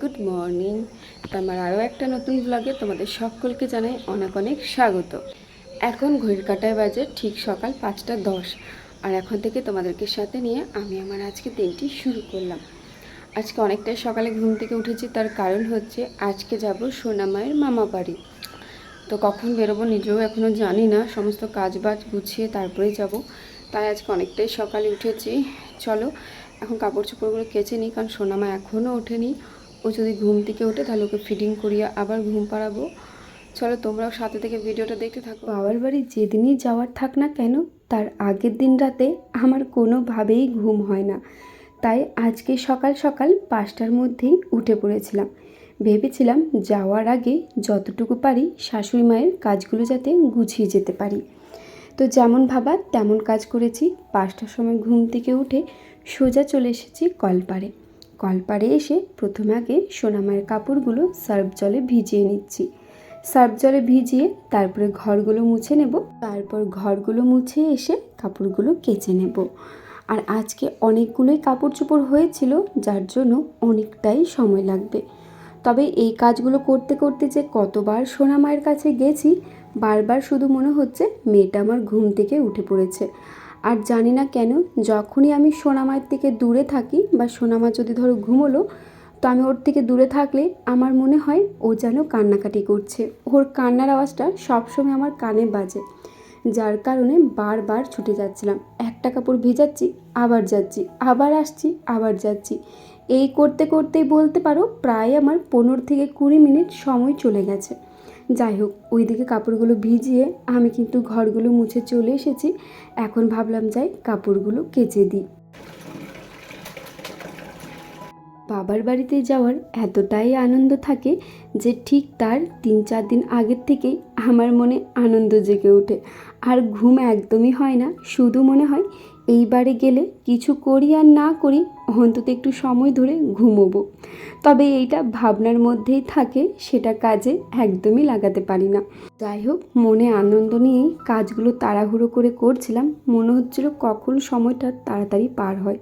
Good morning. আমার আরও একটা নতুন ব্লগে তোমাদের সকলকে জানাই অনেক অনেক স্বাগত। এখন ঘড়ির কাটায় বাজে ঠিক সকাল পাঁচটা দশ। আর এখন থেকে তোমাদেরকে সাথে নিয়ে আমি আমার আজকে দিনটি শুরু করলাম। আজকে অনেকটাই সকালে ঘুম থেকে উঠেছি, তার কারণ হচ্ছে আজকে যাব সোনামায়ের মামা বাড়ি। তো কখন বেরোবো নিজেও এখনও জানি না, সমস্ত কাজ বাজ গুছিয়ে তারপরে যাব। তাই আজকে অনেকটাই সকালে উঠেছি। চলো এখন কাপড় চোপড়গুলো কেচে নিই, কারণ সোনামা এখনও ওঠেনি। ও যদি ঘুম থেকে ওঠে, তাহলে ওকে ফিডিং করিয়ে আবার ঘুম পাড়াবো। চলো তোমরাও সাথে থেকে ভিডিওটা দেখতে থাকো। বাবার বাড়ি যেদিনই যাওয়ার থাক না কেন, তার আগের দিন রাতে আমার কোনোভাবেই ঘুম হয় না। তাই আজকে সকাল সকাল পাঁচটার মধ্যেই উঠে পড়েছিলাম। ভেবেছিলাম যাওয়ার আগে যতটুকু পারি শাশুড়ি মায়ের কাজগুলো যাতে গুছিয়ে যেতে পারি। তো যেমন ভাবা তেমন কাজ করেছি। পাঁচটার সময় ঘুম থেকে উঠে সোজা চলে এসেছি কলপাড়ে কলপাড়ে এসে প্রথমে আগে সোনামায়ের কাপড়গুলো সার্ফ জলে ভিজিয়ে নিচ্ছি। সার্ফ জলে ভিজিয়ে তারপরে ঘরগুলো মুছে নেব। তারপর ঘরগুলো মুছে এসে কাপড়গুলো কেচে নেব। আর আজকে অনেকগুলোই কাপড় চোপড় হয়েছিল, যার জন্য অনেকটাই সময় লাগবে। তবে এই কাজগুলো করতে করতে যে কতবার সোনা মায়ের কাছে গেছি, বারবার শুধু মনে হচ্ছে মেয়েটা আমার ঘুম থেকে উঠে পড়েছে। আর জানি না কেন, যখনই আমি সোনামায়ের থেকে দূরে থাকি বা সোনামা যদি ধরো ঘুমোলো, তো আমি ওর থেকে দূরে থাকলে আমার মনে হয় ও যেন কান্নাকাটি করছে। ওর কান্নার আওয়াজটা সবসময় আমার কানে বাজে, যার কারণে বারবার ছুটে যাচ্ছিলাম। একটা কাপড় ভেজাচ্ছি, আবার যাচ্ছি, আবার আসছি, আবার যাচ্ছি। এই করতে করতেই বলতে পারো, প্রায় আমার পনেরো থেকে কুড়ি মিনিট সময় চলে গেছে। যাই হোক, ওইদিকে কাপড়গুলো ভিজিয়ে আমি কিন্তু ঘরগুলো মুছে চলে এসেছি। এখন ভাবলাম যাই কাপড়গুলো কেচে দিই। বাবার বাড়িতে যাওয়ার এতটাই আনন্দ থাকে যে ঠিক তার তিন চার দিন আগের থেকেই আমার মনে আনন্দ জেগে ওঠে। আর ঘুম একদমই হয় না, শুধু মনে হয় এইবারে গেলে কিছু করি আর না করি অন্তত একটু সময় ধরে ঘুমোবো। তবে এইটা ভাবনার মধ্যেই থাকে, সেটা কাজে একদমই লাগাতে পারি না। যাই হোক, মনে আনন্দ নিয়েই কাজগুলো তাড়াহুড়ো করে করছিলাম, মনে হচ্ছিল কখন সময়টা তাড়াতাড়ি পার হয়।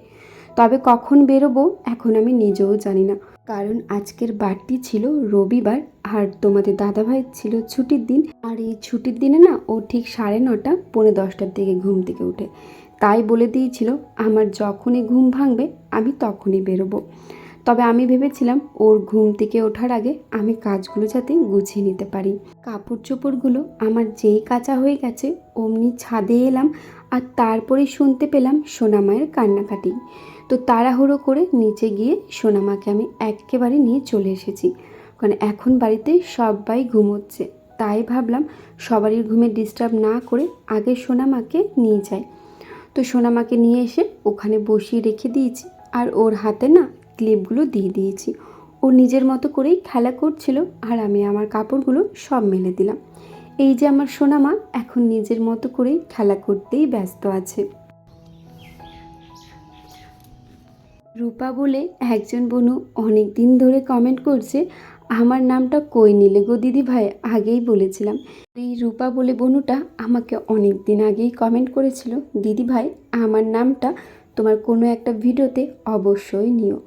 তবে কখন বেরোবো এখন আমি নিজেও জানি না। কারণ আজকের বারটি ছিল রবিবার, আর তোমাদের দাদাভাই ছিল ছুটির দিন। আর এই ছুটির দিনে না, ও ঠিক সাড়ে নটা, পৌনে দশটার দিকে ঘুম থেকে উঠে। তাই বলে দিয়েছিল, আমার যখনই ঘুম ভাঙবে, আমি তখনই বেরোবো। তবে আমি ভেবেছিলাম, ওর ঘুম থেকে ওঠার আগে আমি কাজগুলো যাতে গুছিয়ে নিতে পারি। কাপড় চোপড়গুলো আমার যেই কাঁচা হয়ে গেছে, অমনি ছাদে এলাম আর তারপরে শুনতে পেলাম সোনামায়ের কান্নাকাটি। তো তাড়াহুড়ো করে নিচে গিয়ে সোনামাকে আমি একেবারে নিয়ে চলে এসেছি। কারণ এখন বাড়িতে সবাই ঘুমোচ্ছে। তাই ভাবলাম, সবারই ঘুমে ডিস্টার্ব না করে আগে সোনামাকে নিয়ে যাই। তো সোনামাকে নিয়ে এসে ওখানে বসিয়ে রেখে দিয়েছি। আর ওর হাতে না ক্লিপগুলো দিয়ে দিয়েছি। ও নিজের মতো করেই খেলা করছিল আর আমি আমার কাপড়গুলো সব মেলে দিলাম। এই যে আমার সোনামা এখন নিজের মতো করেই খেলা করতেই ব্যস্ত আছে। রূপা বলে, একজন বনু অনেক দিন ধরে কমেন্ট করছে আমার নামটা কই নিলে গো দিদি ভাই? আগেই বলেছিলাম। এই রূপা বলে বনুটা আমাকে অনেক দিন আগেই কমেন্ট করেছিল, দিদি ভাই, আমার নামটা তোমার কোনো একটা ভিডিওতে অবশ্যই নিও।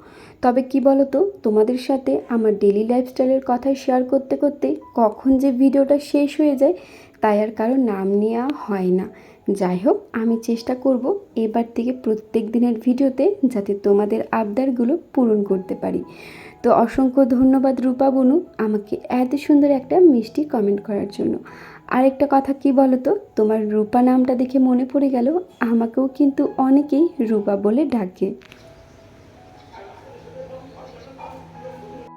তবে কি বলো তো তোমাদের সাথে আমার ডেলি লাইফস্টাইলের কথাই শেয়ার করতে করতে কখন যে ভিডিওটা শেষ হয়ে যায়, তাই আর কারও নাম নেওয়া হয় না। যাই হোক, আমি চেষ্টা করব এবার থেকে প্রত্যেক দিনের ভিডিওতে যাতে তোমাদের আবদারগুলো পূরণ করতে পারি। তো অসংখ্য ধন্যবাদ রূপা বনু আমাকে এত সুন্দর একটা মিষ্টি কমেন্ট করার জন্য। আরেকটা কথা কি বলো তো তোমার রূপা নামটা দেখে মনে পড়ে গেল, আমাকেও কিন্তু অনেকেই রূপা বলে ডাকে।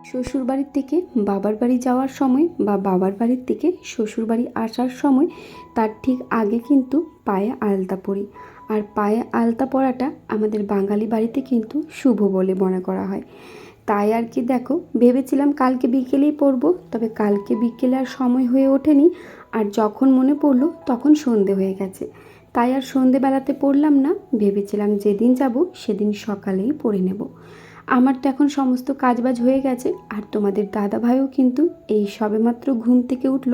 শ্বশুর বাড়ির থেকে বাবার বাড়ি যাওয়ার সময় বা বাবার বাড়ির থেকে শ্বশুর বাড়ি আসার সময় তার ঠিক আগে কিন্তু পায়ে আলতা পরি। আর পায়ে আলতা পরাটা আমাদের বাঙালি বাড়িতে কিন্তু শুভ বলে মনে করা হয়। তাই আর কি দেখো, ভেবেছিলাম কালকে বিকেলেই পরবো তবে কালকে বিকেলে আর সময় হয়ে ওঠেনি, আর যখন মনে পড়ল তখন সন্ধে হয়ে গেছে। তাই আর সন্ধেবেলাতে পড়লাম না, ভেবেছিলাম যেদিন যাব সেদিন সকালেই পড়ে নেব। আমার তো এখন সমস্ত কাজবাজ হয়ে গেছে, আর তোমাদের দাদা ভাইও কিন্তু এই সবেমাত্র ঘুম থেকে উঠল,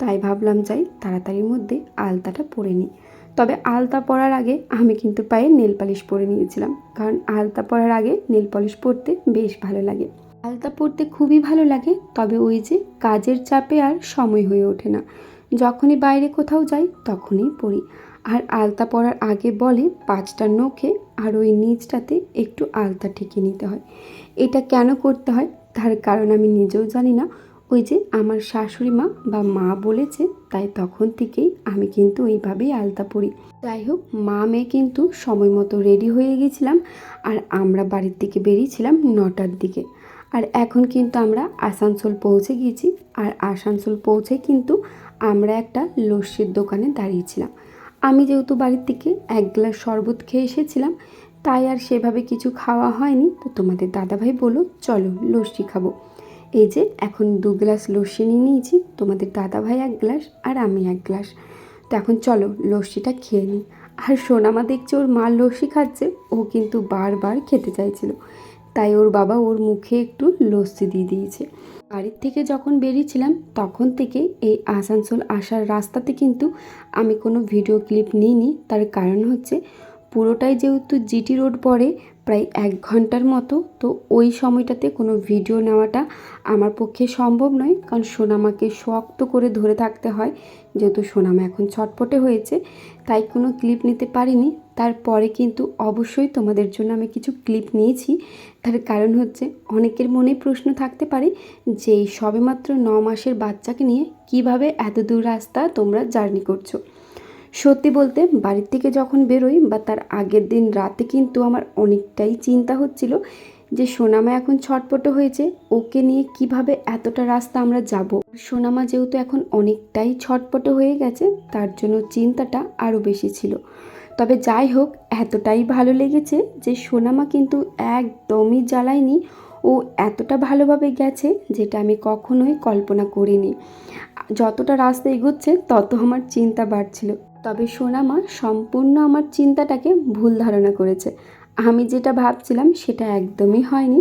তাই ভাবলাম যাই তাড়াতাড়ির মধ্যে আলতাটা পরে নিই। তবে আলতা পরার আগে আমি কিন্তু পায়ে নেল পালিশ পরে নিয়েছিলাম, কারণ আলতা পরার আগে নেল পলিশ পরতে বেশ ভালো লাগে। আলতা পরতে খুবই ভালো লাগে, তবে ওই যে কাজের চাপে আর সময় হয়ে ওঠে না। যখনই বাইরে কোথাও যাই, তখনই পড়ি আর আলতা পরার আগে বলে পাঁচটা নখে আর ওই নিচটাতে একটু আলতা ঠেকে নিতে হয়। এটা কেন করতে হয়? তার কারণ আমি নিজেও জানি না। ওই যে আমার শাশুড়ি মা বা মা বলেছে, তাই তখন থেকেই আমি কিন্তু এইভাবেই আলতা পরি। যাই হোক, মা মেয়ে কিন্তু সময় মতো রেডি হয়ে গেছিলাম আর আমরা বাড়ির দিকে বেরিয়েছিলাম নটার দিকে। আর এখন কিন্তু আমরা আসানসোল পৌঁছে গিয়েছি আর আসানসোল পৌঁছে কিন্তু আমরা একটা লস্যির দোকানে দাঁড়িয়েছিলাম। আমি যেহেতু বাড়ির থেকে এক গ্লাস শরবত খেয়ে এসেছিলাম, তাই আর সেভাবে কিছু খাওয়া হয়নি। তো তোমাদের দাদাভাই বলো চলো লস্যি খাব। এই যে, এখন দু গ্লাস লস্যি নিয়ে নিয়েছি। তোমাদের দাদা ভাই এক গ্লাস আর আমি এক গ্লাস। তো এখন চলো, লস্যিটা খেয়ে নিই। আর সোনামা দেখছে ওর মা লস্যি খাচ্ছে। ও কিন্তু বারবার খেতে চাইছিল। তাই ওর বাবা ওর মুখে একটু লস্যি দিয়ে দিয়েছে। বাড়ির থেকে যখন বেরিয়েছিলাম, তখন থেকে এই আসানসোল আসার রাস্তাতে কিন্তু আমি কোনো ভিডিও ক্লিপ নিইনি। তার কারণ হচ্ছে, পুরোটাই যেহেতু জিটি রোড পড়ে প্রায় এক ঘণ্টার মতো। তো ওই সময়টাতে কোনো ভিডিও নেওয়াটা আমার পক্ষে সম্ভব নয়। কারণ সোনামাকে শক্ত করে ধরে থাকতে হয়। যেহেতু সোনামা এখন ছটপটে হয়েছে, তাই কোনো ক্লিপ নিতে পারিনি। তারপরে কিন্তু অবশ্যই তোমাদের জন্য আমি কিছু ক্লিপ নিয়েছি। তার কারণ হচ্ছে অনেকের মনে প্রশ্ন থাকতে পারে যে সবেমাত্র ন মাসের বাচ্চাকে নিয়ে কীভাবে এত দূর রাস্তা তোমরা জার্নি করছ। সত্যি বলতে বাড়ির থেকে যখন বেরোই বা তার আগের দিন রাতে কিন্তু আমার অনেকটাই চিন্তা হচ্ছিল যে সোনামা এখন ছটপট হয়েছে, ওকে নিয়ে কীভাবে এতটা রাস্তা আমরা যাব? সোনামা যেহেতু এখন অনেকটাই ছটপট হয়ে গেছে, তার জন্য চিন্তাটা আরও বেশি ছিল। তবে যাই হোক, এতটাই ভালো লেগেছে যে সোনামা কিন্তু একদমই জ্বালায়নি। ও এতটা ভালোভাবে গেছে যেটা আমি কখনোই কল্পনা করিনি। যতটা রাস্তা এগোচ্ছে, তত আমার চিন্তা বাড়ছিল। তবে সোনামা সম্পূর্ণ আমার চিন্তাটাকে ভুল ধারণা করেছে। আমি যেটা ভাবছিলাম সেটা একদমই হয়নি।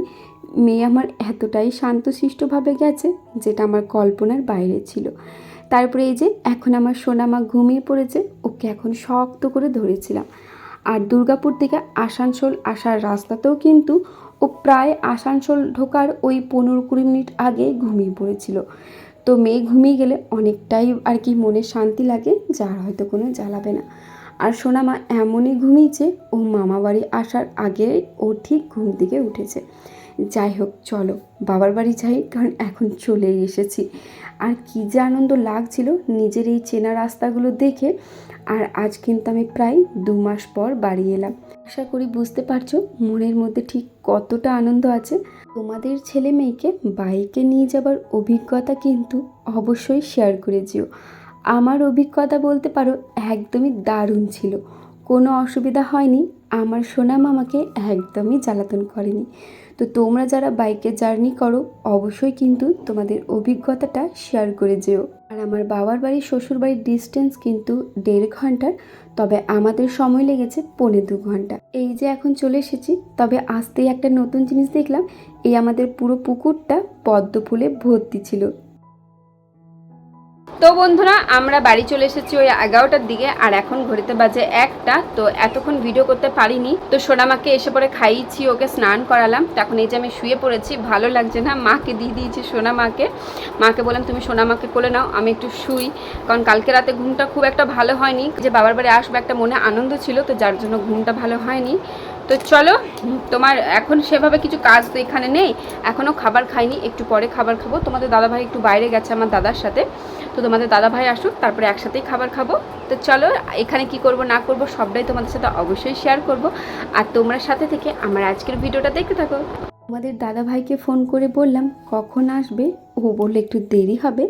মেয়ে আমার এতটাই শান্তশিষ্টভাবে গেছে যেটা আমার কল্পনার বাইরে ছিল। তারপরে এই যে এখন আমার সোনামা ঘুমিয়ে পড়েছে, ওকে এখন শক্ত করে ধরেছিলাম। আর দুর্গাপুর থেকে আসানসোল আসার রাস্তাতেও কিন্তু ও প্রায় আসানসোল ঢোকার ওই পনেরো কুড়ি মিনিট আগে ঘুমিয়ে পড়েছিল। তো মেয়ে ঘুমিয়ে গেলে অনেকটাই আর কি মনে শান্তি লাগে, যার হয়তো কোনো জ্বালাবে না। আর সোনামা এমনই ঘুমিয়েছে, ও মামা বাড়ি আসার আগে ও ঠিক ঘুম থেকে উঠেছে। যাই হোক, চলো, বাবার বাড়ি যাই, কারণ এখন চলেই এসেছি। আর কী যে আনন্দ লাগছিল নিজের এই চেনা রাস্তাগুলো দেখে, আর আজ কিন্তু আমি প্রায় দু মাস পর বাড়ি এলাম। আশা করি বুঝতে পারছ, মনের মধ্যে ঠিক কতটা আনন্দ আছে। তোমাদের ছেলে মেয়েকে বাইকে নিয়ে যাবার অভিজ্ঞতা কিন্তু অবশ্যই শেয়ার করে যেও আমার অভিজ্ঞতা বলতে পারো, একদমই দারুণ ছিল। কোনো অসুবিধা হয়নি, আমার সোনা মামাকে একদমই জ্বালাতন করেনি। তো তোমরা যারা বাইকে জার্নি করো, অবশ্যই কিন্তু তোমাদের অভিজ্ঞতাটা শেয়ার করে যেও। আর আমার বাবার বাড়ি শ্বশুর বাড়ির ডিস্টেন্স কিন্তু দেড় ঘণ্টার, তবে আমাদের সময় লেগেছে পৌনে দু ঘণ্টা। এই যে এখন চলে এসেছি, তবে আসতেই একটা নতুন জিনিস দেখলাম, এই আমাদের পুরো পুকুরটা পদ্ম ফুলে ভর্তি ছিল। তো বন্ধুরা, আমরা বাড়ি চলে এসেছি ওই এগারোটার দিকে, আর এখন ঘড়িতে বাজে একটা, তো এতক্ষণ ভিডিও করতে পারিনি। তো সোনামাকে এসে পরে খাইয়েছি, ওকে স্নান করালাম। তো এখন এই যে আমি শুয়ে পড়েছি, ভালো লাগছে না, মাকে দিয়ে দিয়েছি সোনা মাকে বললাম, তুমি সোনা মাকে কোলে নাও, আমি একটু শুই। কারণ কালকে রাতে ঘুমটা খুব একটা ভালো হয়নি। যে বাবার বাড়ি আসব একটা মনে আনন্দ ছিল, তো যার জন্য ঘুমটা ভালো হয়নি। তো চলো, তোমার এখন সেভাবে কিছু কাজ তো এখানে নেই এখনও খাবার খাইনি, একটু পরে খাবার খাব। তোমাদের দাদাভাই একটু বাইরে গেছে আমার দাদার সাথে। তো তোমাদের দাদাভাই আসুক, তারপরে একসাথেই খাবার খাব। তো চলো, এখানে কি করব না করব সবটাই তোমাদের সাথে অবশ্যই শেয়ার করব। আর তোমরা সাথে থেকে আমার আজকের ভিডিওটা দেখতে থাকো। তোমাদের দাদাভাইকে ফোন করে বললাম, কখন আসবে? ও বললে, একটু দেরি হবে।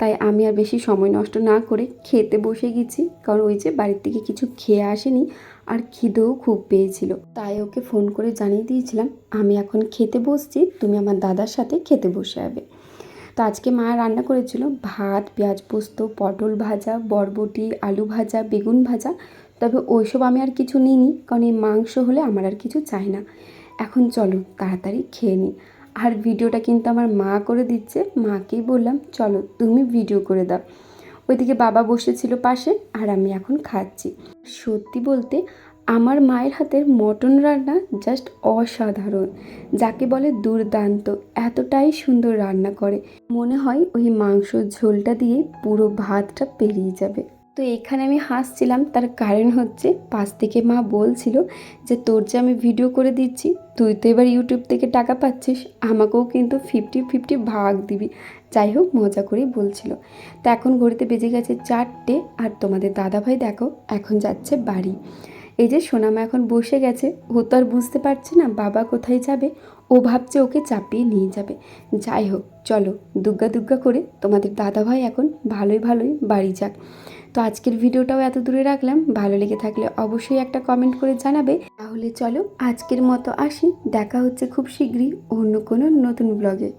তাই আমি আর বেশি সময় নষ্ট না করে খেতে বসে গেছি। কারণ ওই যে বাড়ির থেকে কিছু খেয়ে আসেনি আর খিদেও খুব পেয়েছিল। তাই ওকে ফোন করে জানিয়ে দিয়েছিলাম, আমি এখন খেতে বসছি, তুমি আমার দাদার সাথে খেতে বসে যাবে তো আজকে মা রান্না করেছিল ভাত, পেঁয়াজ পোস্ত, পটল ভাজা, বরবটি, আলু ভাজা, বেগুন ভাজা। তবে ওইসব আমি আর কিছু নিইনি, কারণ এই মাংস হলে আমার আর কিছু চাই না। এখন চলো তাড়াতাড়ি খেয়ে নিই। আর ভিডিওটা কিন্তু আমার মা করে দিচ্ছে। মাকেই বললাম, চলো তুমি ভিডিও করে দাও। ওইদিকে বাবা বসেছিল পাশে আর আমি এখন খাচ্ছি। সত্যি বলতে আমার মায়ের হাতের মটন রান্না জাস্ট অসাধারণ, যাকে বলে দুর্দান্ত, এতটাই সুন্দর রান্না করে। মনে হয় ওই মাংসর ঝোলটা দিয়ে পুরো ভাতটা পেরিয়ে যাবে। তো এখানে আমি হাসছিলাম। তার কারণ হচ্ছে পাশ থেকে মা বলছিল যে, তোর যে আমি ভিডিও করে দিচ্ছি, তুই তো এবার ইউটিউব থেকে টাকা পাচ্ছিস, আমাকেও কিন্তু ফিফটি ফিফটি ভাগ দিবি। যাই হোক, মজা করেই বলছিল। তো এখন ঘড়িতে বেজে গেছে চারটে আর তোমাদের দাদাভাই দেখো, এখন যাচ্ছে বাড়ি। এই যে সোনামা এখন বসে গেছে, ও তো আর বুঝতে পারছে না বাবা কোথায় যাবে, ও ভাবছে ওকে চাপিয়ে নিয়ে যাবে। যাই হোক, চলো দুগ্গা দুগ্গা করে তোমাদের দাদাভাই এখন ভালোই ভালোই বাড়ি যাক। তো আজকের ভিডিওটাও এত দূরে রাখলাম। ভালো লেগে থাকলে অবশ্যই একটা কমেন্ট করে জানাবে। তাহলে চলো আজকের মতো আসি। দেখা হচ্ছে খুব শীঘ্রই অন্য কোনো নতুন ব্লগে